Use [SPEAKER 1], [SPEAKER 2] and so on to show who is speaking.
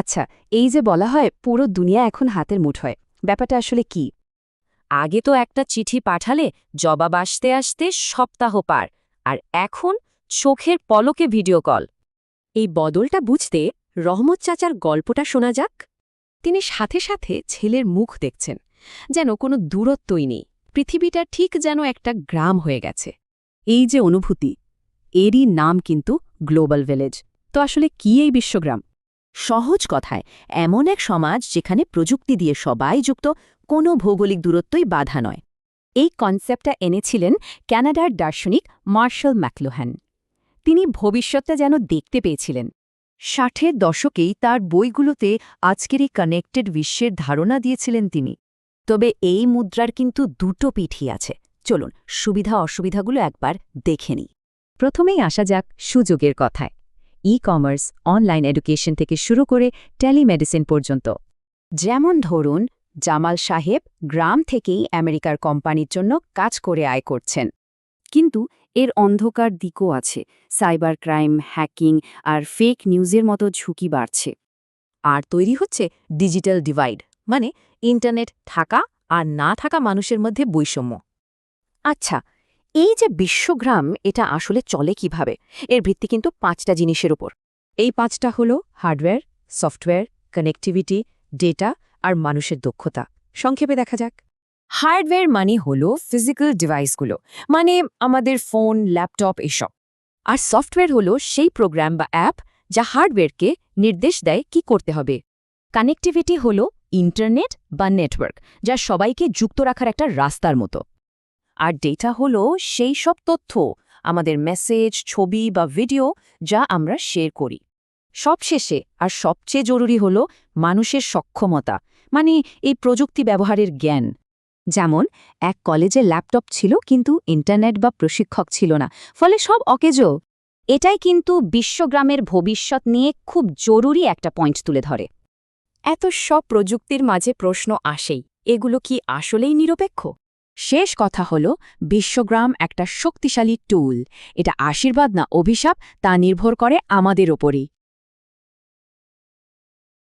[SPEAKER 1] আচ্ছা এই যে বলা হয়, পুরো দুনিয়া এখন হাতের মুঠোয়। ব্যাপারটা আসলে কি?
[SPEAKER 2] আগে তো একটা চিঠি পাঠালে জবাব আসতে আসতে সপ্তাহ পার, আর এখন চোখের পলকে ভিডিও কল।
[SPEAKER 1] এই বদলটা বুঝতে রহমত চাচার গল্পটা শোনা যাক। তিনি সাথে সাথে ছেলের মুখ দেখছেন, যেন কোনো দূরত্বই নেই। পৃথিবীটা ঠিক যেন একটা গ্রাম হয়ে গেছে। এই যে অনুভূতি, এরই নাম কিন্তু গ্লোবাল ভিলেজ। তো আসলে কি এই বিশ্বগ্রাম?
[SPEAKER 3] সহজ কথায়, এমন এক সমাজ যেখানে প্রযুক্তি দিয়ে সবাই যুক্ত, কোনো ভৌগোলিক দূরত্বই বাধা নয়।
[SPEAKER 1] এই কনসেপ্টটা এনেছিলেন ক্যানাডার দার্শনিক মার্শাল ম্যাকলোহ্যান তিনি ভবিষ্যৎটা যেন দেখতে পেয়েছিলেন।
[SPEAKER 3] ষাটের দশকেই তার বইগুলোতে আজকের এই কানেক্টেড বিশ্বের ধারণা দিয়েছিলেন তিনি। তবে এই মুদ্রার কিন্তু দুটো পিঠই আছে। চলুন সুবিধা অসুবিধাগুলো একবার দেখে নিই।
[SPEAKER 1] প্রথমেই আসা যাক সুযোগের কথায়। ই কমার্স অনলাইন এডুকেশন থেকে শুরু করে টেলিমেডিসিন পর্যন্ত। যেমন ধরুন, জামাল সাহেব গ্রাম থেকেই আমেরিকার কোম্পানির জন্য কাজ করে আয় করছেন। কিন্তু এর অন্ধকার দিকও আছে সাইবার ক্রাইম হ্যাকিং আর ফেক নিউজের মতো ঝুঁকি বাড়ছে।
[SPEAKER 2] আর তৈরি হচ্ছে ডিজিটাল ডিভাইড মানে ইন্টারনেট থাকা আর না থাকা মানুষের মধ্যে বৈষম্য।
[SPEAKER 1] আচ্ছা এই যে বিশ্বগ্রাম, এটা আসলে চলে কীভাবে? এর ভিত্তি কিন্তু পাঁচটা জিনিসের উপর।
[SPEAKER 2] এই পাঁচটা হলো হার্ডওয়্যার, সফটওয়্যার, কানেক্টিভিটি, ডেটা আর মানুষের দক্ষতা। সংক্ষেপে দেখা যাক। হার্ডওয়্যার মানে হলো ফিজিক্যাল ডিভাইসগুলো মানে আমাদের ফোন, ল্যাপটপ, এসব। আর সফটওয়্যার হলো সেই প্রোগ্রাম বা অ্যাপ যা হার্ডওয়্যারকে নির্দেশ দেয় কি করতে হবে। কানেক্টিভিটি হলো ইন্টারনেট বা নেটওয়ার্ক, যা সবাইকে যুক্ত রাখার একটা রাস্তার মতো। আর ডেটা হলো সেই সব তথ্য, আমাদের মেসেজ ছবি বা ভিডিও যা আমরা শেয়ার করি। সবশেষে আর সবচেয়ে জরুরি হল মানুষের সক্ষমতা মানে এই প্রযুক্তি ব্যবহারের জ্ঞান। যেমন, এক কলেজে ল্যাপটপ ছিল কিন্তু ইন্টারনেট বা প্রশিক্ষক ছিল না, ফলে সব অকেজো। এটাই কিন্তু বিশ্বগ্রামের ভবিষ্যৎ নিয়ে খুব জরুরি একটা পয়েন্ট তুলে ধরে। এত সব প্রযুক্তির মাঝে প্রশ্ন আসেই, এগুলো কি আসলেই নিরপেক্ষ? শেষ কথা হল, বিশ্বগ্রাম একটা শক্তিশালী টুল এটা আশীর্বাদ না অভিশাপ, তা নির্ভর করে আমাদের ওপরই